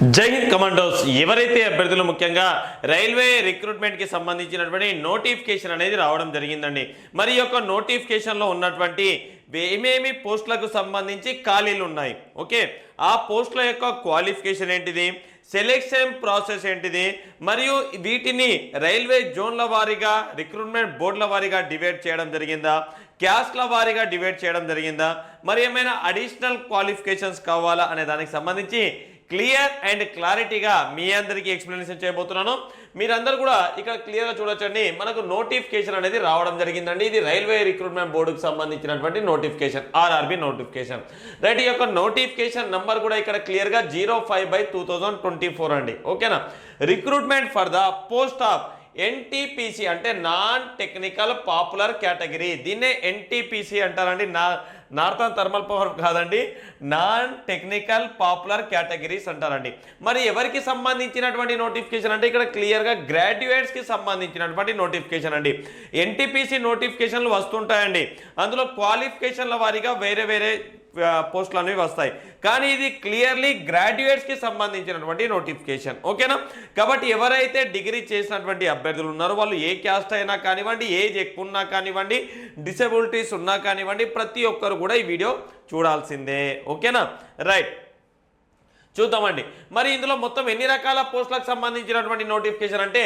జై హింద్ కమాండోస్. ఎవరైతే అభ్యర్థులు ముఖ్యంగా రైల్వే రిక్రూట్మెంట్కి సంబంధించినటువంటి నోటిఫికేషన్ అనేది రావడం జరిగిందండి. మరి యొక్క నోటిఫికేషన్లో ఉన్నటువంటి ఏమేమి పోస్టులకు సంబంధించి ఖాళీలు ఉన్నాయి? ఓకే? ఆ పోస్టుల యొక్క క్వాలిఫికేషన్ ఏంటిది? సెలెక్షన్ ప్రాసెస్ ఏంటిది? మరియు వీటిని రైల్వే జోన్ల వారీగా రిక్రూట్మెంట్ బోర్డుల వారీగా డివైడ్ చేయడం జరిగిందా? క్యాస్ట్ల వారీగా డివైడ్ చేయడం జరిగిందా? మరి ఏమైనా అడిషనల్ క్వాలిఫికేషన్స్ కావాలా? అనే దానికి సంబంధించి క్లియర్ అండ్ క్లారిటీగా మీ అందరికీ ఎక్స్ప్లెనేషన్ చేయబోతున్నాను. మీరందరూ కూడా ఇక్కడ క్లియర్గా చూడొచ్చండి. మనకు నోటిఫికేషన్ అనేది రావడం జరిగిందండి. ఇది రైల్వే రిక్రూట్మెంట్ బోర్డుకు సంబంధించినటువంటి నోటిఫికేషన్ ఆర్ఆర్బి నోటిఫికేషన్. రైట్ ఈ యొక్క నోటిఫికేషన్ నంబర్ కూడా ఇక్కడ క్లియర్గా zero five by two thousand twenty four అండి. ఓకేనా? Recruitment for the post of NTPC అంటే నాన్ టెక్నికల్ పాపులర్ కేటగిరీ. దీన్నే ఎన్టీపీసీ అంటారండి. నా నార్థన్ థర్మల్ పవర్ కాదండి నాన్ టెక్నికల్ పాపులర్ కేటగిరీస్ అంటారండి. మరి ఎవరికి సంబంధించినటువంటి నోటిఫికేషన్ అంటే ఇక్కడ క్లియర్గా గ్రాడ్యుయేట్స్కి సంబంధించినటువంటి నోటిఫికేషన్ అండి. ఎన్టీపీసీ నోటిఫికేషన్లు వస్తుంటాయండి. అందులో క్వాలిఫికేషన్ల వారీగా వేరే వేరే పోస్టులు అనేవి వస్తాయి. కానీ ఇది క్లియర్లీ గ్రాడ్యుయేట్స్కి సంబంధించినటువంటి నోటిఫికేషన్. ఓకేనా? కాబట్టి ఎవరైతే డిగ్రీ చేసినటువంటి అభ్యర్థులు ఉన్నారో వాళ్ళు ఏ క్యాస్ట్ అయినా కానివ్వండి ఏజ్ ఎక్కువ ఉన్నా కానివ్వండి డిసెబిలిటీస్ ఉన్నా కానివ్వండి ప్రతి ఒక్కరు కూడా ఈ వీడియో చూడాల్సిందే. ఓకేనా? రైట్. చూద్దామండి. మరి ఇందులో మొత్తం ఎన్ని రకాల పోస్టులకు సంబంధించినటువంటి నోటిఫికేషన్ అంటే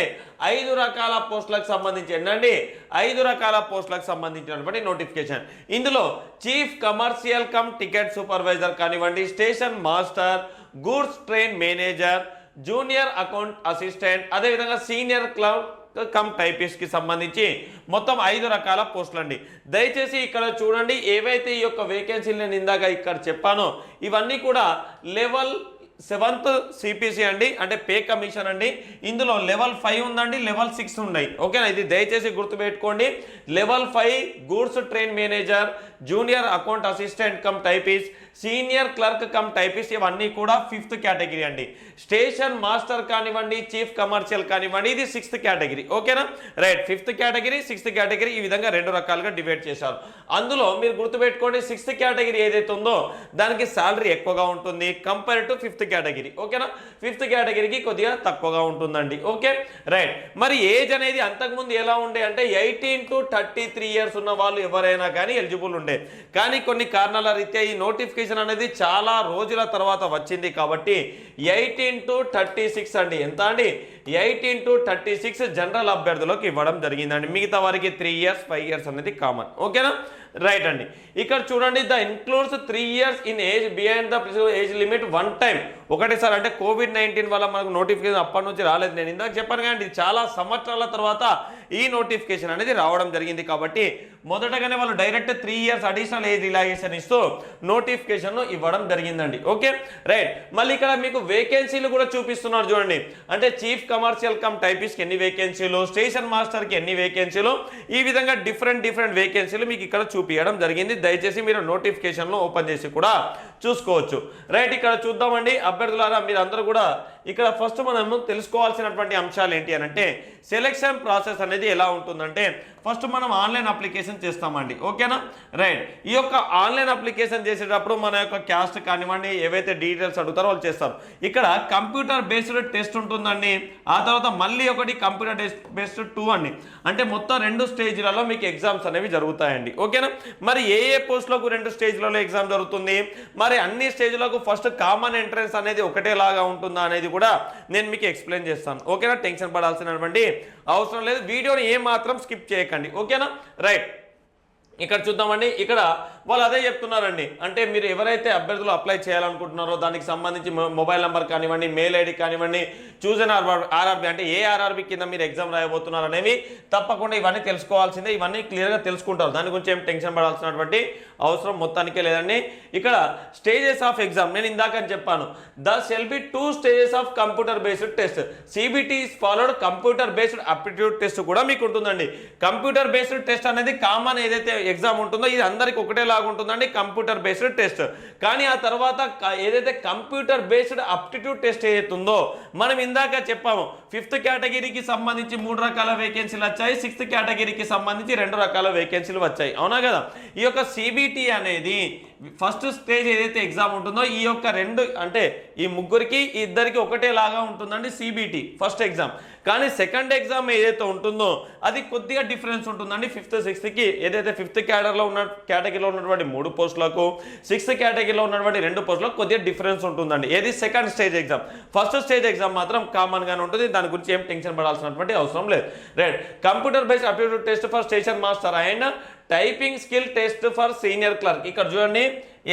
ఐదు రకాల పోస్టులకు సంబంధించి ఏంటండి ఐదు రకాల పోస్టులకు సంబంధించినటువంటి నోటిఫికేషన్. ఇందులో chief commercial cum ticket supervisor కానివ్వండి station master goods train manager junior account assistant అదేవిధంగా సీనియర్ క్లౌడ్ కమ్ టైపిస్ట్కి సంబంధించి మొత్తం ఐదు రకాల పోస్టులు అండి దయచేసి ఇక్కడ చూడండి ఏవైతే ఈ యొక్క వేకెన్సీలు నేను ఇందాక ఇక్కడ చెప్పానో ఇవన్నీ కూడా లెవెల్ సెవెంత్ సిపిసి అండి అంటే పే కమిషన్ అండి. ఇందులో లెవెల్ ఫైవ్ ఉందండి లెవెల్ సిక్స్ ఉన్నాయి. ఓకేనా? ఇది దయచేసి గుర్తుపెట్టుకోండి. Level five goods train manager junior account assistant cum typist senior clerk cum typist ఇవన్నీ కూడా ఫిఫ్త్ కేటగిరీ అండి. స్టేషన్ మాస్టర్ కానివ్వండి చీఫ్ కమర్షియల్ కానివ్వండి ఇది సిక్స్త్ కేటగిరీ. ఓకేనా? Right fifth category sixth category ఈ విధంగా రెండు రకాలుగా డివైడ్ చేశారు. అందులో మీరు గుర్తుపెట్టుకోండి సిక్స్త్ కేటగిరీ ఏదైతే ఉందో దానికి శాలరీ ఎక్కువగా ఉంటుంది కంపేర్ టు ఫిఫ్త్ కేటగిరీ. ఓకేనా? ఫిఫ్త్ కేటగిరీకి కొద్దిగా తక్కువగా ఉంటుందండి. ఓకే? రైట్ మరి ఏజ్ అనేది అంతకుముందు ఎలా ఉండే అంటే eighteen to thirty three years ఉన్న వాళ్ళు ఎవరైనా కానీ ఎలిజిబుల్ ఉండే. కానీ కొన్ని కారణాల రీత్యా ఈ నోటిఫికేషన్ అనేది చాలా రోజుల తర్వాత వచ్చింది కాబట్టి ఎయిటీన్ టు థర్టీ సిక్స్ అండి. ఎంత అండి? Eighteen to thirty six general అభ్యర్థులకు ఇవ్వడం జరిగిందండి. మిగతా వారికి త్రీ ఇయర్స్ ఫైవ్ ఇయర్స్ అనేది కామన్ ఓకేనా? రైట్ అండి. ఇక్కడ చూడండి the includes three years in age behind the age limit one time ఒకటేసారి అంటే కోవిడ్ నైన్టీన్ వల్ల మనకు నోటిఫికేషన్ అప్పటి నుంచి రాలేదు. నేను ఇందాక చెప్పాను కానీ చాలా సంవత్సరాల తర్వాత ఈ నోటిఫికేషన్ అనేది రావడం జరిగింది కాబట్టి మొదటగానే వాళ్ళు direct three years additional age relaxation ఇస్తూ నోటిఫికేషన్ ఇవ్వడం జరిగిందండి. ఓకే? రైట్ మళ్ళీ ఇక్కడ మీకు వేకెన్సీలు కూడా చూపిస్తున్నారు చూడండి. అంటే చీఫ్ కమర్షియల్ కమ్ టైపిస్ట్కి ఎన్ని వేకెన్సీలు స్టేషన్ మాస్టర్కి ఎన్ని వేకెన్సీలు ఈ విధంగా డిఫరెంట్ డిఫరెంట్ వేకెన్సీలు మీకు ఇక్కడ చూపించడం జరిగింది. దయచేసి మీరు నోటిఫికేషన్లో ఓపెన్ చేసి కూడా చూసుకోవచ్చు. రైట్ ఇక్కడ చూద్దామండి. అభ్యర్థులారా మీరు అందరూ కూడా ఇక్కడ ఫస్ట్ మనం తెలుసుకోవాల్సినటువంటి అంశాలు ఏంటి అని అంటే సెలెక్షన్ ప్రాసెస్ అనేది ఎలా ఉంటుందంటే ఫస్ట్ మనం ఆన్లైన్ అప్లికేషన్ చేస్తామండి. ఓకేనా? రైట్. ఈ యొక్క ఆన్లైన్ అప్లికేషన్ చేసేటప్పుడు మన యొక్క క్యాస్ట్ కానివ్వండి ఏవైతే డీటెయిల్స్ అడుగుతారో వాళ్ళు చేస్తారు. ఇక్కడ కంప్యూటర్ బేస్డ్ టెస్ట్ ఉంటుందండి. ఆ తర్వాత మళ్ళీ ఒకటి కంప్యూటర్ బేస్డ్ టూ అండి. అంటే మొత్తం రెండు స్టేజ్లలో మీకు ఎగ్జామ్స్ అనేవి జరుగుతాయండి. ఓకేనా? మరి ఏ ఏ పోస్టులకు రెండు స్టేజ్లలో ఎగ్జామ్ జరుగుతుంది? మరి అన్ని స్టేజ్లకు ఫస్ట్ కామన్ ఎంట్రన్స్ అనేది ఒకటేలాగా ఉంటుందా అనేది కూడా నేను మీకు ఎక్స్ప్లెయిన్ చేస్తాను. ఓకేనా? టెన్షన్ పడాల్సినటువంటి అవసరం లేదు. వీడియోని ఏ మాత్రం స్కిప్ చేయకండి. ఓకేనా? రైట్. ఇక్కడ చూద్దామండి. ఇక్కడ వాళ్ళు అదే చెప్తున్నారండి. అంటే మీరు ఎవరైతే అభ్యర్థులు అప్లై చేయాలనుకుంటున్నారో దానికి సంబంధించి మొబైల్ నెంబర్ కానివ్వండి మెయిల్ ఐడి కానివ్వండి చూజన్ ఆర్ఆర్ ఆర్ఆర్బి అంటే ఏ ఆర్ఆర్బి కింద మీరు ఎగ్జామ్ రాయబోతున్నారు అనేవి తప్పకుండా ఇవన్నీ తెలుసుకోవాల్సిందే. ఇవన్నీ క్లియర్గా తెలుసుకుంటారు. దాని గురించి ఏం టెన్షన్ పడాల్సినటువంటి అవసరం మొత్తానికే లేదండి. ఇక్కడ స్టేజెస్ ఆఫ్ ఎగ్జామ్ నేను ఇందాక అని చెప్పాను. The shall be two stages of computer based test CBT followed computer based aptitude test కూడా మీకు ఉంటుందండి. కంప్యూటర్ బేస్డ్ టెస్ట్ అనేది కామన్ ఏదైతే ఎగ్జామ్ ఉంటుందో ఇది అందరికి ఒకటేలాగా ఉంటుందండి కంప్యూటర్ బేస్డ్ టెస్ట్ కానీ ఆ తర్వాత ఏదైతే కంప్యూటర్ బేస్డ్ అప్టిట్యూడ్ టెస్ట్ ఏదైతుందో మనం ఇందాక చెప్పాము ఫిఫ్త్ కేటగిరీకి సంబంధించి మూడు రకాల వేకెన్సీలు వచ్చాయి సిక్స్త్ కేటగిరీకి సంబంధించి రెండు రకాల వేకెన్సీలు వచ్చాయి. అవునా కదా? ఈ యొక్క సిబిటి అనేది ఫస్ట్ స్టేజ్ ఏదైతే ఎగ్జామ్ ఉంటుందో ఈ యొక్క రెండు అంటే ఈ ముగ్గురికి ఇద్దరికి ఒకటేలాగా ఉంటుందండి సిబిటి ఫస్ట్ ఎగ్జామ్ కానీ సెకండ్ ఎగ్జామ్ ఏదైతే ఉంటుందో అది కొద్దిగా డిఫరెన్స్ ఉంటుందండి. ఫిఫ్త్ సిక్స్త్కి ఏదైతే ఫిఫ్త్ క్యాడర్లో ఉన్న కేటగిరీలో ఉన్నటువంటి మూడు పోస్టులకు సిక్స్త్ కేటగిరీలో ఉన్నటువంటి రెండు పోస్టులకు కొద్దిగా డిఫరెన్స్ ఉంటుందండి. ఏది second stage exam? First stage exam మాత్రం కామన్గానే ఉంటుంది. దాని గురించి ఏం టెన్షన్ పడాల్సినటువంటి అవసరం లేదు. Right. Computer based aptitude test for station master and typing skill test for senior clerk. ఇక్కడ చూడండి.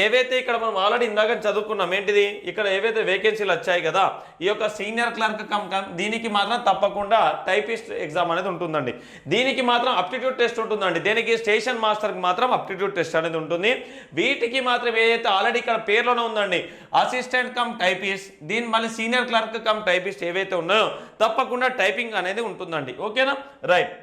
ఏవైతే ఇక్కడ మనం ఆల్రెడీ ఇందాక చదువుకున్నాం ఏంటిది? ఇక్కడ ఏవైతే వేకెన్సీలు వచ్చాయి కదా ఈ యొక్క సీనియర్ క్లర్క్ కమ్ దీనికి మాత్రం తప్పకుండా టైపిస్ట్ ఎగ్జామ్ అనేది ఉంటుందండి. దీనికి మాత్రం అప్టిట్యూడ్ టెస్ట్ ఉంటుందండి. దీనికి? స్టేషన్ మాస్టర్కి మాత్రం అప్టిట్యూడ్ టెస్ట్ అనేది ఉంటుంది. వీటికి మాత్రం ఏదైతే ఆల్రెడీ ఇక్కడ పేర్లోనే ఉందండి అసిస్టెంట్ కమ్ టైపిస్ట్ దీని మళ్ళీ సీనియర్ క్లర్క్ కమ్ టైపిస్ట్ ఏవైతే ఉన్నాయో తప్పకుండా టైపింగ్ అనేది ఉంటుందండి. ఓకేనా? రైట్.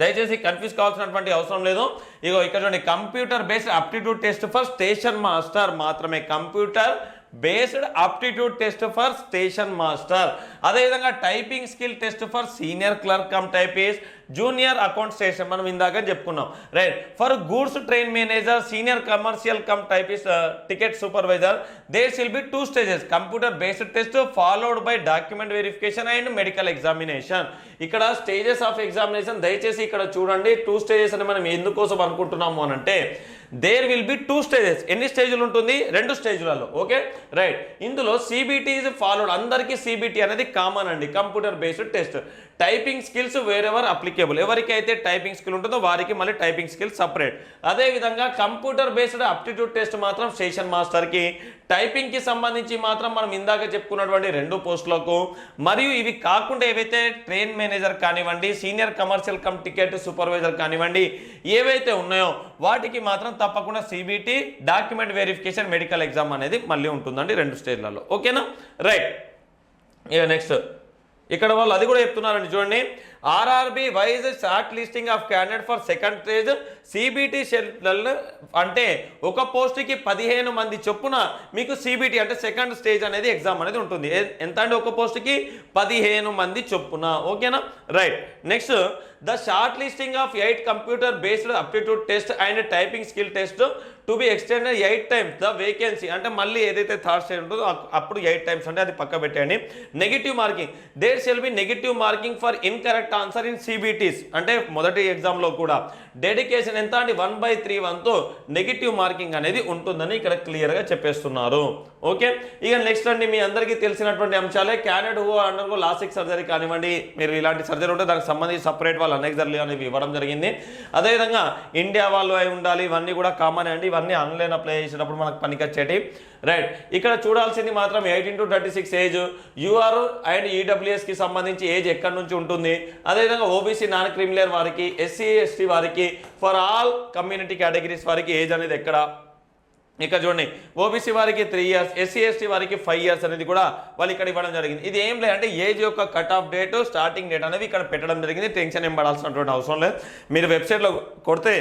దయచేసి కన్ఫ్యూజ్ కావాల్సినటువంటి అవసరం లేదు. ఇగో ఇక్కడ చూడండి computer based aptitude test for station master మాత్రమే. Computer based aptitude test for station master అదేవిధంగా typing skill test for senior clerk cum typist junior account station మనం ఇందాక చెప్పుకున్నాం. Right for goods train manager senior commercial cum typist ticket supervisor there will be two stages computer based test followed by document verification and medical examination ఇక్కడ stages of examination దయచేసి ఇక్కడ చూడండి. Two stages అని మనం ఎందుకోసం అనుకుంటున్నాము అని అంటే there will be two stages ఎన్ని స్టేజ్లు ఉంటుంది? రెండు స్టేజ్లలో ఓకే రైట్ ఇందులో సిబిటీ ఇస్ ఫాలోడ్ అందరికీ సిబిటీ అనేది కామన్ అండి. Computer based test typing skills wherever applicable ఎవరికైతే టైపింగ్ స్కిల్ ఉంటుందో వారికి మళ్ళీ టైపింగ్ స్కిల్ సపరేట్ అదేవిధంగా కంప్యూటర్ బేస్డ్ అప్టిట్యూడ్ టెస్ట్ మాత్రం స్టేషన్ మాస్టర్కి టైపింగ్కి సంబంధించి మాత్రం మనం ఇందాక చెప్పుకున్నటువంటి రెండు పోస్టులకు మరియు ఇవి కాకుండా ఏవైతే ట్రైన్ మేనేజర్ కానివ్వండి senior commercial cum ticket supervisor కానివ్వండి ఏవైతే ఉన్నాయో వాటికి మాత్రం తప్పకుండా CBT document verification medical exam అనేది మళ్ళీ ఉంటుందండి రెండు స్టేజ్లలో ఓకేనా రైట్ ఇక నెక్స్ట్ ఇక్కడ వాళ్ళు అది కూడా చెప్తున్నారండి. చూడండి RRB wise shortlisting of candidate for second stage CBT shall అంటే ఒక పోస్ట్కి పదిహేను మంది చొప్పున మీకు సిబిటి అంటే సెకండ్ స్టేజ్ అనేది ఎగ్జామ్ అనేది ఉంటుంది. ఎంత అంటే ఒక పోస్ట్కి పదిహేను మంది చొప్పున. ఓకేనా? Right. Next the shortlisting of eight computer based aptitude test and typing skill test to be extended eight times. The vacancy అంటే మళ్ళీ ఏదైతే థర్డ్ స్టేజ్ ఉంటుందో అప్పుడు ఎయిట్ టైమ్స్ అంటే అది పక్క పెట్టండి negative marking. There shall be negative marking for incorrect answer in CBTs అంటే మొదటి ఎగ్జామ్లో కూడా. డెడికేషన్ ఎంత అండి వన్ బై త్రీ వన్తో నెగిటివ్ మార్కింగ్ అనేది ఉంటుందని ఇక్కడ క్లియర్గా చెప్పేస్తున్నారు. ఓకే? ఇక నెక్స్ట్ అండి మీ అందరికీ తెలిసినటువంటి అంశాలే. Canned who undergo LASIK surgery కానివ్వండి మీరు ఇలాంటి సర్జరీ ఉంటే దానికి సంబంధించి సపరేట్ వాళ్ళు అనెక్సర్లీ అనేవి ఇవ్వడం జరిగింది. అదేవిధంగా ఇండియా వాళ్ళు అయి ఉండాలి ఇవన్నీ కూడా కామన్ అండి. ఇవన్నీ ఆన్లైన్ అప్లై చేసేటప్పుడు మనకు పనికొచ్చేటి. రైట్ ఇక్కడ చూడాల్సింది మాత్రం eighteen to thirty six age UR and ఈడబ్ల్యూఎస్కి సంబంధించి ఏజ్ ఎక్కడి నుంచి ఉంటుంది? అదేవిధంగా ఓబీసీ నాన్ క్రిమినల్ వారికి ఎస్సీ ఎస్టీ వారికి ఫర్ ఆల్ కమ్యూనిటీ కేటగిరీస్ వారికి ఏజ్ అనేది ఎక్కడ? ఇక్కడ చూడండి. ఓబీసీ వారికి త్రీ ఇయర్స్ ఎస్సీ ఎస్టీ వారికి ఫైవ్ ఇయర్స్ అనేది కూడా వాళ్ళు ఇక్కడ ఇవ్వడం జరిగింది. ఇది ఏం లేదంటే ఏజ్ యొక్క cut off date starting date అనేది ఇక్కడ పెట్టడం జరిగింది. టెన్షన్ ఏం పడాల్సినటువంటి అవసరం లేదు. మీరు వెబ్సైట్లో కొడితే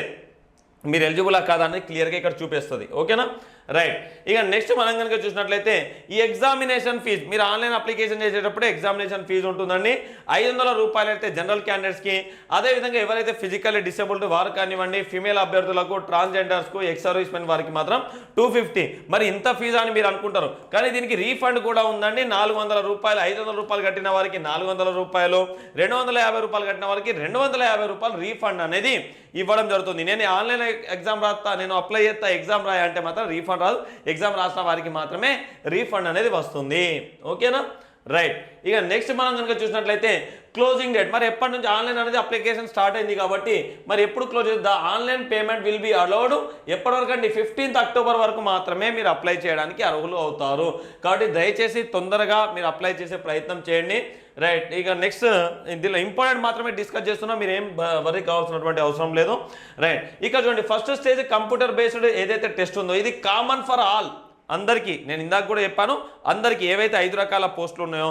మీరు ఎలిజిబుల్ కాదా అనేది క్లియర్గా ఇక్కడ చూపిస్తుంది. ఓకేనా? రైట్ ఇక నెక్స్ట్ మనం కనుక చూసినట్లయితే ఈ ఎగ్జామినేషన్ ఫీజు మీరు ఆన్లైన్ అప్లికేషన్ చేసేటప్పుడు ఎగ్జామినేషన్ ఫీజు ఉంటుందండి. ఐదు వందల రూపాయలు అయితే జనరల్ క్యాండిడేట్స్కి అదేవిధంగా ఎవరైతే ఫిజికల్లీ డిసేబుల్డ్ వారు కానివ్వండి ఫీమేల్ అభ్యర్థులకు ట్రాన్స్జెండర్స్కు ఎక్స్ మెన్ వారికి మాత్రం టూ ఫిఫ్టీ మరి ఇంత ఫీజు అని మీరు అనుకుంటారు. కానీ దీనికి రీఫండ్ కూడా ఉందండి. నాలుగు వందల రూపాయలు ఐదు వందల రూపాయలు కట్టిన వారికి నాలుగు వందల రూపాయలు రెండు వందల యాభై రూపాయలు కట్టిన వారికి రెండు వందల యాభై రూపాయలు రీఫండ్ అనేది ఇవ్వడం జరుగుతుంది. నేను ఆన్లైన్ ఎగ్జామ్ రాస్తా నేను అప్లై చేస్తా ఎగ్జామ్ రాయ అంటే మాత్రం రీఫండ్ రాదు. ఎగ్జామ్ రాసిన వారికి మాత్రమే రీఫండ్ అనేది వస్తుంది. ఓకేనా? రైట్. ఇక నెక్స్ట్ మనం కనుక చూసినట్లయితే క్లోజింగ్ డేట్. మరి ఎప్పటి నుంచి ఆన్లైన్ అనేది అప్లికేషన్ స్టార్ట్ అయింది కాబట్టి మరి ఎప్పుడు close the online payment will be allowed. ఎప్పటి వరకు అండి ఫిఫ్టీన్త్ అక్టోబర్ వరకు మాత్రమే మీరు అప్లై చేయడానికి అర్హులు అవుతారు. కాబట్టి దయచేసి తొందరగా మీరు అప్లై చేసే ప్రయత్నం చేయండి. రైట్ ఇక నెక్స్ట్ దీనిలో ఇంపార్టెంట్ మాత్రమే డిస్కస్ చేస్తున్నా. మీరు ఏం వరి కావాల్సినటువంటి అవసరం లేదు. రైట్ ఇక చూడండి ఫస్ట్ స్టేజ్ కంప్యూటర్ బేస్డ్ ఏదైతే టెస్ట్ ఉందో ఇది కామన్ ఫర్ ఆల్ అందరికీ నేను ఇందాక కూడా చెప్పాను అందరికీ ఏవైతే ఐదు రకాల పోస్టులు ఉన్నాయో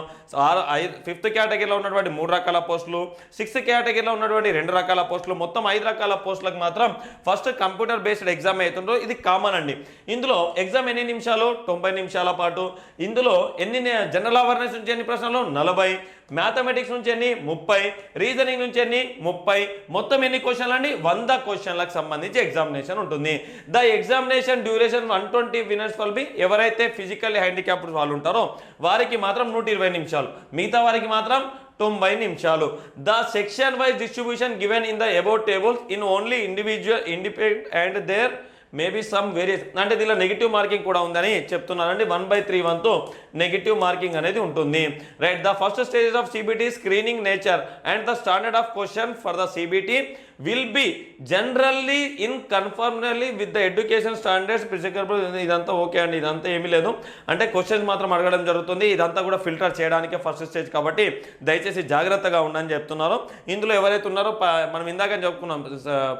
ఐదు ఫిఫ్త్ కేటగిరీలో ఉన్నటువంటి మూడు రకాల పోస్టులు సిక్స్త్ కేటగిరీలో ఉన్నటువంటి రెండు రకాల పోస్టులు మొత్తం ఐదు రకాల పోస్టులకు మాత్రం ఫస్ట్ కంప్యూటర్ బేస్డ్ ఎగ్జామ్ అవుతుందో ఇది కామన్ అండి. ఇందులో ఎగ్జామ్ ఎన్ని నిమిషాలు? తొంభై నిమిషాల పాటు. ఇందులో ఎన్ని జనరల్ అవేర్నెస్ నుంచి ఎన్ని ప్రశ్నలు? నలభై. మ్యాథమెటిక్స్ నుంచి ఎన్ని? ముప్పై. రీజనింగ్ నుంచి ఎన్ని? ముప్పై. మొత్తం ఎన్ని క్వశ్చన్లు అండి? వంద క్వశ్చన్లకు సంబంధించి ఎగ్జామినేషన్ ఉంటుంది. The examination duration one twenty minutes will be ఎవరైతే ఫిజికల్లీ హ్యాండిక్యాప్డ్ వాళ్ళు ఉంటారో వారికి మాత్రం నూట ఇరవై నిమిషాలు. మిగతా వారికి మాత్రం తొంభై నిమిషాలు. The section wise distribution given in the about tables in only individual independent and there maybe some various అంటే దీనిలో నెగిటివ్ మార్కింగ్ కూడా ఉందని చెప్తున్నారండి. వన్ బై త్రీ వన్తో నెగిటివ్ మార్కింగ్ అనేది ఉంటుంది. Right the first stage of CBT screening nature and the standard of question for the CBT will be generally in conformity with the education standards prescribable ఇదంతా okay అండి ఇదంతా ఏమీ లేదు. అంటే questions మాత్రం అడగడం జరుగుతుంది. ఇదంతా కూడా ఫిల్టర్ చేయడానికే ఫస్ట్ స్టేజ్ కాబట్టి దయచేసి జాగ్రత్తగా ఉండని చెప్తున్నారు. ఇందులో ఎవరైతే ఉన్నారో మనం ఇందాక చెప్పుకున్నాం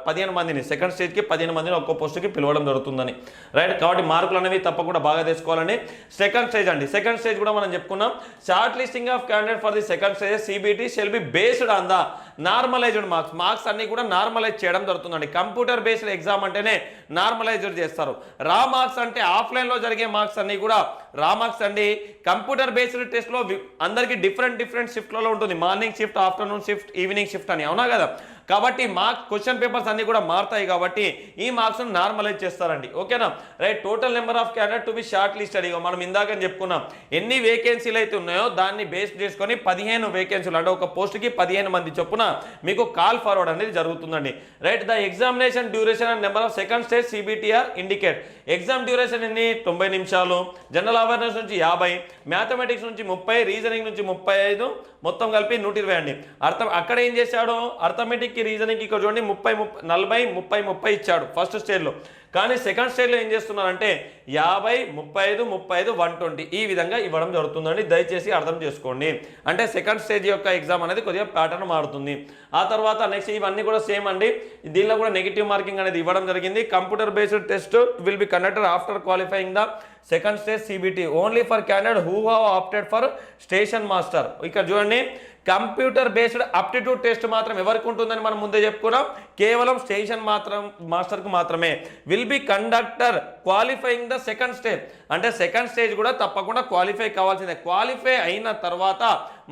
పదిహేను మందిని సెకండ్ స్టేజ్కి పదిహేను మందిని ఒక్కో పోస్టుకి పిలవడం జరుగుతుందని. రైట్ కాబట్టి మార్కులు అనేవి తప్పకుండా బాగా తీసుకోవాలని సెకండ్ స్టేజ్ అండి సెకండ్ సెకండ్ స్టేజ్ కూడా మనం చెప్పుకున్నాం. Short listing of candidate for the second stage CBT shall be based on the normalised marks marks అన్ని కూడా నార్మలైజ్ చేయడం జరుగుతుందండి. కంప్యూటర్ బేస్డ్ ఎగ్జామ్ అంటేనే నార్మలైజ్డ్ చేస్తారు. రా మార్క్స్ అంటే ఆఫ్లైన్లో జరిగే మార్క్స్ అన్ని కూడా రా మార్క్స్ అండి. కంప్యూటర్ బేస్డ్ టెస్ట్లో అందరికీ డిఫరెంట్ డిఫరెంట్ షిఫ్ట్లలో ఉంటుంది. Morning shift afternoon shift evening shift అని. అవునా కదా? కాబట్టి మార్క్ క్వశ్చన్ పేపర్స్ అన్ని కూడా మారుతాయి కాబట్టి ఈ మార్క్స్ నార్మలైజ్ చేస్తారండి. ఓకేనా? Right total number of candidate to be short list అడిగా మనం ఇందాక చెప్పుకున్నాం. ఎన్ని వేకెన్సీలు అయితే ఉన్నాయో దాన్ని బేస్ చేసుకొని పదిహేను వేకెన్సీలు అంటే ఒక పోస్ట్కి పదిహేను మంది చొప్పున మీకు కాల్ ఫార్వర్డ్ అనేది జరుగుతుందండి. Right the examination duration and number of second stage CBT are indicate exam duration ఎన్ని? తొంభై నిమిషాలు. జనరల్ అవేర్నెస్ నుంచి యాభై. మ్యాథమెటిక్స్ నుంచి ముప్పై. రీజనింగ్ నుంచి ముప్పై ఐదు. మొత్తం కలిపి నూట ఇరవై అండి. అర్థం అక్కడ ఏం చేశాడు? అర్థమెటిక్కి రీజనింగ్ ఇక్కడ చూడండి ముప్పై ముప్పై నలభై ముప్పై ముప్పై ఇచ్చాడు ఫస్ట్ స్టేజ్లో కానీ సెకండ్ స్టేజ్లో ఏం చేస్తున్నారంటే యాభై ముప్పై ఐదు ముప్పై ఐదు వన్ ట్వంటీ ఈ విధంగా ఇవ్వడం జరుగుతుందండి. దయచేసి అర్థం చేసుకోండి. అంటే సెకండ్ స్టేజ్ యొక్క ఎగ్జామ్ అనేది కొద్దిగా ప్యాటర్న్ మారుతుంది. ఆ తర్వాత నెక్స్ట్ ఇవన్నీ కూడా సేమ్ అండి. దీనిలో కూడా నెగిటివ్ మార్కింగ్ అనేది ఇవ్వడం జరిగింది. Computer based test will be conducted after qualifying the second stage CBT only for candidate who have opted for station master ఇక్కడ చూడండి కంప్యూటర్ బేస్డ్ అప్టిట్యూడ్ టెస్ట్ మాత్రం ఎవరికి ఉంటుందని మనం ముందే చెప్పుకున్నాం. కేవలం స్టేషన్ మాత్రం మాస్టర్కు మాత్రమే. Will be conductor qualifying the second stage అంటే సెకండ్ స్టేజ్ కూడా తప్పకుండా క్వాలిఫై కావాల్సిందే. క్వాలిఫై అయిన తర్వాత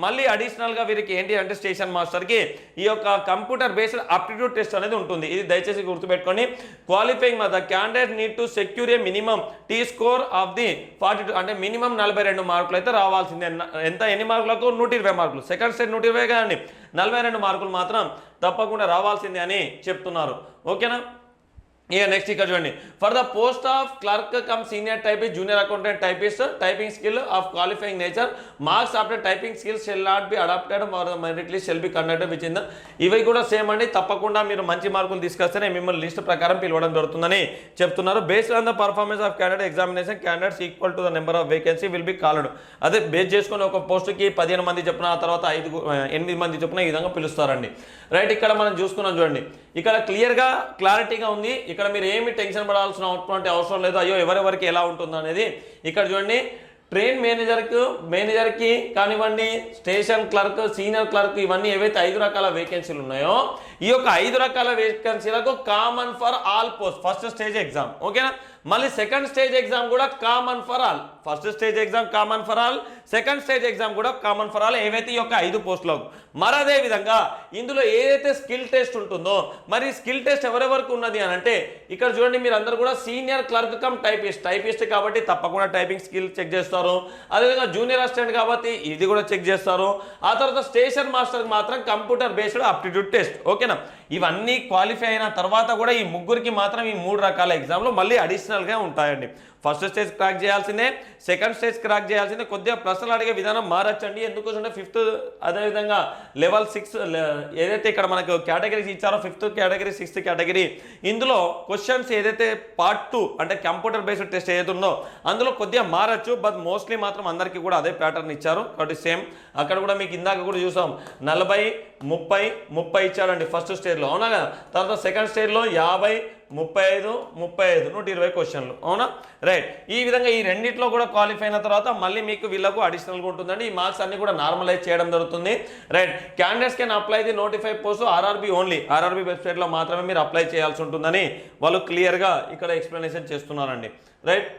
మళ్ళీ అడిషనల్గా వీరికి ఏంటి అంటే స్టేషన్ మాస్టర్కి ఈ యొక్క కంప్యూటర్ బేస్డ్ అప్టిట్యూడ్ టెస్ట్ అనేది ఉంటుంది. ఇది దయచేసి గుర్తుపెట్టుకొని qualifying the candidate need to secure a minimum T score of the forty two అంటే మినిమం నలభై రెండు మార్కులు అయితే రావాల్సిందే. ఎంత? ఎన్ని మార్కులకు? నూట ఇరవై మార్కులు. సెకండ్ సెట్ నూట ఇరవై కానీ నలభై రెండు మార్కులు మాత్రం తప్పకుండా రావాల్సిందే అని చెప్తున్నారు. ఓకేనా? ఇక నెక్స్ట్ ఇక్కడ చూడండి for the post of clerk cum senior typist junior accountant typist typing skill of qualifying nature marks after typing skills shall not be adapted for the merit list shall be conducted which in the ఇవి కూడా same అండి. తప్పకుండా మీరు మంచి మార్కులు తీసుకొస్తేనే మిమ్మల్ని list ప్రకారం పిలవడం జరుగుతుందని చెప్తున్నారు. Based on the performance of candidate examination candidates equal to the number of vacancy will be called అదే బేస్ చేసుకుని ఒక పోస్టుకి పదిహేను మంది చెప్పిన ఆ తర్వాత ఐదు ఎనిమిది మంది చెప్పిన ఈ విధంగా పిలుస్తారండి. రైట్ ఇక్కడ మనం చూసుకున్నాం చూడండి. ఇక్కడ క్లియర్గా క్లారిటీగా ఉంది. ఇక్కడ ఇక్కడ మీరు ఏమి టెన్షన్ పడాల్సిన అవసరం అవసరం లేదు. అయ్యో ఎవరెవరికి ఎలా ఉంటుంది అనేది. ఇక్కడ చూడండి ట్రైన్ మేనేజర్కు మేనేజర్కి కానివ్వండి స్టేషన్ క్లర్క్ సీనియర్ క్లర్క్ ఇవన్నీ ఏవైతే ఐదు రకాల వేకెన్సీలు ఉన్నాయో ఈ యొక్క ఐదు రకాల వేకెన్సీలకు common for all post first stage exam ఓకేనా మళ్ళీ సెకండ్ స్టేజ్ ఎగ్జామ్ కూడా common for all first stage exam common for all second stage exam కూడా కామన్ ఫర్ ఆల్ ఏవైతే ఈ యొక్క ఐదు పోస్టులకు మరి అదే విధంగా ఇందులో ఏదైతే స్కిల్ టెస్ట్ ఉంటుందో మరి స్కిల్ టెస్ట్ ఎవరెవరికి ఉన్నది అని అంటే ఇక్కడ చూడండి మీరు అందరూ కూడా senior clerk cum typist typist కాబట్టి తప్పకుండా టైపింగ్ స్కిల్ చెక్ చేస్తారు. అదేవిధంగా జూనియర్ అసిస్టెంట్ కాబట్టి ఇది కూడా చెక్ చేస్తారు. ఆ తర్వాత స్టేషన్ మాస్టర్కి మాత్రం కంప్యూటర్ బేస్డ్ అప్టిట్యూడ్ టెస్ట్ ఓకేనా ఇవన్నీ క్వాలిఫై అయిన తర్వాత కూడా ఈ ముగ్గురికి మాత్రం ఈ మూడు రకాల ఎగ్జామ్లు మళ్ళీ అడిషనల్గా ఉంటాయండి. ఫస్ట్ స్టేజ్ క్రాక్ చేయాల్సిందే సెకండ్ స్టేజ్ క్రాక్ చేయాల్సిందే. కొద్దిగా ప్రశ్నలు అడిగే విధానం మారచ్చండి. ఎందుకోసం ఫిఫ్త్ అదేవిధంగా లెవెల్ సిక్స్ ఏదైతే ఇక్కడ మనకు కేటగిరీస్ ఇచ్చారో ఫిఫ్త్ కేటగిరీ సిక్స్త్ కేటగిరీ ఇందులో క్వశ్చన్స్ ఏదైతే పార్ట్ టూ అంటే కంప్యూటర్ బేస్డ్ టెస్ట్ ఏదైతే ఉందో అందులో కొద్దిగా మారచ్చు. బట్ మోస్ట్లీ మాత్రం అందరికీ కూడా అదే ప్యాటర్న్ ఇచ్చారు. కాబట్టి సేమ్ అక్కడ కూడా మీకు ఇందాక కూడా చూసాం. నలభై ముప్పై ముప్పై ఇచ్చాడండి ఫస్ట్ స్టేజ్లో. అవునా కదా? తర్వాత సెకండ్ స్టేజ్లో యాభై ముప్పై ఐదు ముప్పై ఐదు నూట ఇరవై క్వశ్చన్లు. అవునా? రైట్. ఈ విధంగా ఈ రెండిట్లో కూడా క్వాలిఫై అయిన తర్వాత మళ్ళీ మీకు వీళ్ళకు అడిషనల్గా ఉంటుందండి. ఈ మార్క్స్ అన్ని కూడా నార్మలైజ్ చేయడం జరుగుతుంది. Right. Candidates can apply the notify post RRB only. RRB వెబ్సైట్లో మాత్రమే మీరు అప్లై చేయాల్సి ఉంటుందని వాళ్ళు క్లియర్గా ఇక్కడ ఎక్స్ప్లెనేషన్ చేస్తున్నారండి. రైట్.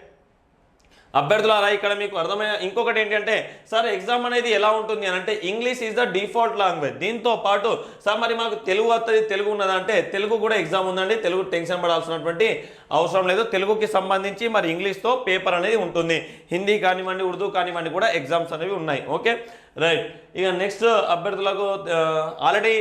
అభ్యర్థులారా ఇక్కడ మీకు అర్థమైన ఇంకొకటి ఏంటంటే సార్ ఎగ్జామ్ అనేది ఎలా ఉంటుంది? అని అంటే English is the default language. దీంతో పాటు సార్ మరి మాకు తెలుగు వస్తుంది తెలుగు ఉన్నదంటే తెలుగు కూడా ఎగ్జామ్ ఉందండి తెలుగు టెన్షన్ పడాల్సినటువంటి అవసరం లేదు. తెలుగుకి సంబంధించి మరి ఇంగ్లీష్తో పేపర్ అనేది ఉంటుంది. హిందీ కానివ్వండి ఉర్దూ కానివ్వండి కూడా ఎగ్జామ్స్ అనేవి ఉన్నాయి. ఓకే? రైట్ ఇక నెక్స్ట్ అభ్యర్థులకు ఆల్రెడీ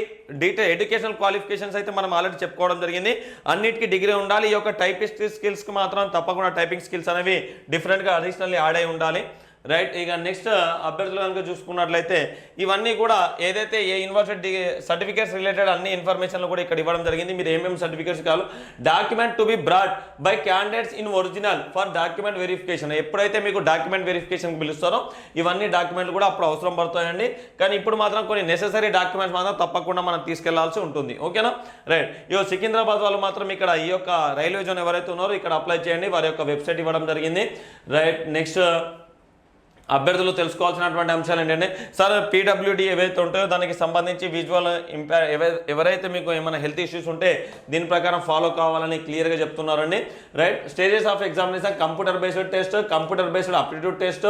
డీటెయిల్ ఎడ్యుకేషనల్ క్వాలిఫికేషన్స్ అయితే మనం ఆల్రెడీ చెప్పుకోవడం జరిగింది. అన్నిటికీ డిగ్రీ ఉండాలి. ఈ యొక్క టైపిస్ట్ స్కిల్స్కి మాత్రం తప్పకుండా టైపింగ్ స్కిల్స్ అనేవి డిఫరెంట్గా అడిషనల్లీ యాడ్ అయి ఉండాలి. రైట్ ఇక నెక్స్ట్ అభ్యర్థులు కనుక చూసుకున్నట్లయితే ఇవన్నీ కూడా ఏదైతే ఏ యూనివర్సిటీ సర్టిఫికేట్స్ రిలేటెడ్ అన్ని ఇన్ఫర్మేషన్లు కూడా ఇక్కడ ఇవ్వడం జరిగింది. మీరు ఏమేమి సర్టిఫికేట్స్ కావాలి document to be brought by candidates in original for document verification ఎప్పుడైతే మీకు డాక్యుమెంట్ వెరిఫికేషన్ పిలుస్తారో ఇవన్నీ డాక్యుమెంట్లు కూడా అప్పుడు అవసరం పడుతాయండి. కానీ ఇప్పుడు మాత్రం కొన్ని నెసెసరీ డాక్యుమెంట్స్ మాత్రం తప్పకుండా మనం తీసుకెళ్ళాల్సి ఉంటుంది. ఓకేనా రైట్ ఇగో సికింద్రాబాద్ వాళ్ళు మాత్రం ఇక్కడ ఈ యొక్క రైల్వే జోన్ ఎవరైతే ఉన్నారో ఇక్కడ అప్లై చేయండి. వారి యొక్క వెబ్సైట్ ఇవ్వడం జరిగింది. రైట్ నెక్స్ట్ అభ్యర్థులు తెలుసుకోవాల్సినటువంటి అంశాలు ఏంటంటే సార్ పీడబ్ల్యూడి ఏవైతే ఉంటాయో దానికి సంబంధించి విజువల్ ఇంపా ఎవరైతే మీకు ఏమైనా హెల్త్ ఇష్యూస్ ఉంటే దీని ప్రకారం ఫాలో కావాలని క్లియర్గా చెప్తున్నారండి. Right stages of examination computer based test computer based aptitude test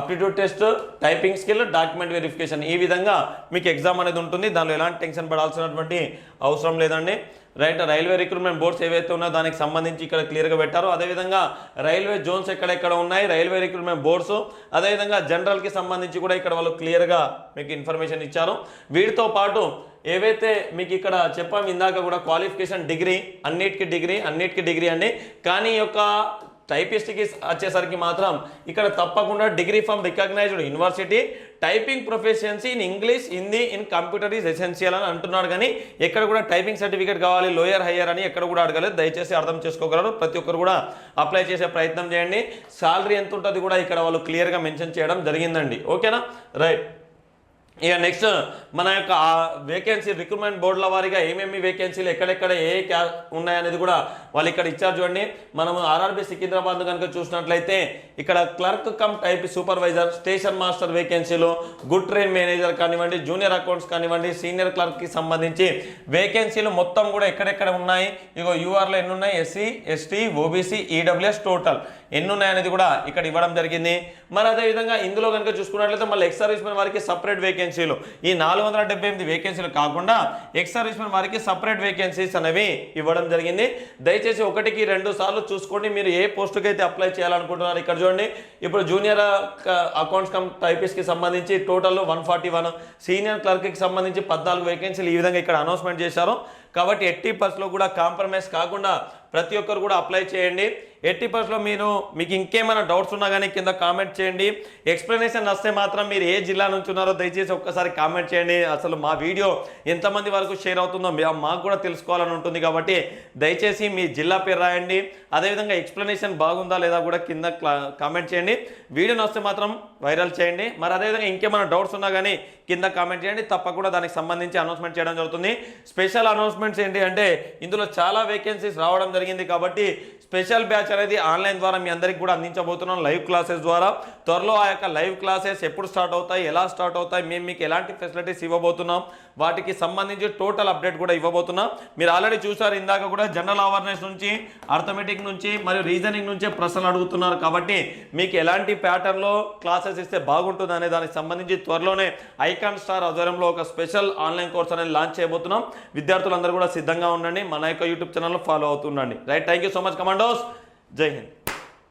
aptitude test typing skill document verification ఈ విధంగా మీకు ఎగ్జామ్ అనేది ఉంటుంది. దానిలో ఎలాంటి టెన్షన్ పడాల్సినటువంటి అవసరం లేదండి. రైట్ రైల్వే రిక్రూట్మెంట్ బోర్డ్స్ ఏవైతే ఉన్నాయో దానికి సంబంధించి ఇక్కడ క్లియర్గా పెట్టారు అదేవిధంగా రైల్వే జోన్స్ ఎక్కడెక్కడ ఉన్నాయి రైల్వే రిక్రూట్మెంట్ బోర్డ్స్ అదేవిధంగా జనరల్కి సంబంధించి కూడా ఇక్కడ వాళ్ళు క్లియర్గా మీకు ఇన్ఫర్మేషన్ ఇచ్చారు. వీటితో పాటు ఏవైతే మీకు ఇక్కడ చెప్పాము ఇందాక కూడా క్వాలిఫికేషన్ డిగ్రీ అన్నిటికీ డిగ్రీ అన్నిటికీ డిగ్రీ అండి. కానీ ఈ యొక్క టైపిస్ట్కి వచ్చేసరికి మాత్రం ఇక్కడ తప్పకుండా degree from recognised university typing proficiency in English Hindi in computer is essential అని అంటున్నాడు కానీ ఎక్కడ కూడా టైపింగ్ సర్టిఫికేట్ కావాలి లోయర్ హయ్యర్ అని ఎక్కడ కూడా అడగలేదు. దయచేసి అర్థం చేసుకోగలరు. ప్రతి ఒక్కరు కూడా అప్లై చేసే ప్రయత్నం చేయండి. సాలరీ ఎంత ఉంటుంది కూడా ఇక్కడ వాళ్ళు క్లియర్గా మెన్షన్ చేయడం జరిగిందండి. ఓకేనా? రైట్. ఇక నెక్స్ట్ మన యొక్క వేకెన్సీ రిక్రూట్మెంట్ బోర్డుల వారిగా ఏమేమి వేకెన్సీలు ఎక్కడెక్కడ ఏ క్యా ఉన్నాయనేది కూడా వాళ్ళు ఇక్కడ ఇచ్చారు చూడండి. మనం ఆర్ఆర్బి సికింద్రాబాద్ కనుక చూసినట్లయితే ఇక్కడ clerk cum type supervisor station master వేకెన్సీలు good train manager కానివ్వండి జూనియర్ అకౌంట్స్ కానివ్వండి సీనియర్ క్లర్క్కి సంబంధించి వేకెన్సీలు మొత్తం కూడా ఎక్కడెక్కడ ఉన్నాయి? ఇగో యూఆర్లో ఎన్ని ఉన్నాయి? SC ST OBC EWS total ఎన్ని ఉన్నాయనేది కూడా ఇక్కడ ఇవ్వడం జరిగింది. మరి అదేవిధంగా ఇందులో కనుక చూసుకున్నట్లయితే మళ్ళీ ఎక్స్ సర్వీస్ మెన్ వారికి సపరేట్ వేకెన్సీలు ఈ నాలుగు వందల డెబ్బై ఎనిమిది వేకెన్సీలు కాకుండా ఎక్స్ సర్వీస్మెన్ వారికి సపరేట్ వేకెన్సీస్ అనేవి ఇవ్వడం జరిగింది. దయచేసి ఒకటికి రెండు సార్లు చూసుకోండి. మీరు ఏ పోస్టుకి అయితే అప్లై చేయాలనుకుంటున్నారు ఇక్కడ చూడండి. ఇప్పుడు జూనియర్ అకౌంట్స్ కమ్ టైపిస్ట్కి సంబంధించి total one forty one senior క్లర్క్కి సంబంధించి పద్నాలుగు వేకెన్సీలు ఈ విధంగా ఇక్కడ అనౌన్స్మెంట్ చేశారు. కాబట్టి ఎట్టి పర్స్లో కూడా కాంప్రమైజ్ కాకుండా ప్రతి ఒక్కరు కూడా అప్లై చేయండి. ఎట్టి పర్స్లో మీరు మీకు ఇంకేమైనా డౌట్స్ ఉన్నా కానీ కింద కామెంట్ చేయండి. ఎక్స్ప్లెనేషన్ వస్తే మాత్రం మీరు ఏ జిల్లా నుంచి ఉన్నారో దయచేసి ఒక్కసారి కామెంట్ చేయండి. అసలు మా వీడియో ఎంతమంది వరకు షేర్ అవుతుందో మాకు కూడా తెలుసుకోవాలని ఉంటుంది కాబట్టి దయచేసి మీ జిల్లా పేరు రాయండి. అదేవిధంగా ఎక్స్ప్లెనేషన్ బాగుందా లేదా కూడా కింద కామెంట్ చేయండి. వీడియోని వస్తే మాత్రం వైరల్ చేయండి. మరి అదేవిధంగా ఇంకేమైనా డౌట్స్ ఉన్నా కానీ కింద కామెంట్ చేయండి. తప్పకుండా దానికి సంబంధించి అనౌన్స్మెంట్ చేయడం జరుగుతుంది. స్పెషల్ అనౌన్స్మెంట్స్ ఏంటి అంటే ఇందులో చాలా వేకెన్సీస్ రావడం జరిగింది కాబట్టి స్పెషల్ బ్యాచ్ అనేది ఆన్లైన్ ద్వారా మీ అందరికి కూడా అందించబోతున్నాం. లైవ్ క్లాసెస్ ద్వారా. త్వరలో ఆ యొక్క లైవ్ క్లాసెస్ ఎప్పుడు స్టార్ట్ అవుతాయి ఎలా స్టార్ట్ అవుతాయి మేము మీకు ఎలాంటి ఫెసిలిటీస్ ఇవ్వబోతున్నాం వాటికి సంబంధించి టోటల్ అప్డేట్ కూడా ఇవ్వబోతున్నాం. మీరు ఆల్రెడీ చూసారు ఇందాక కూడా జనరల్ అవేర్నెస్ నుంచి అర్థమెటిక్ నుంచి మరియు రీజనింగ్ నుంచే ప్రశ్నలు అడుగుతున్నారు. కాబట్టి మీకు ఎలాంటి ప్యాటర్న్లో క్లాసెస్ ఇస్తే బాగుంటుంది అనే దానికి సంబంధించి త్వరలోనే ఐకాన్ స్టార్ ఆధ్వర్యంలో ఒక స్పెషల్ ఆన్లైన్ కోర్స్ అనేది లాంచ్ చేయబోతున్నాం. విద్యార్థులందరూ కూడా సిద్ధంగా ఉండండి. మన యొక్క YouTube channel follow అవుతుండండి. Right thank you so much commandos జై హింద్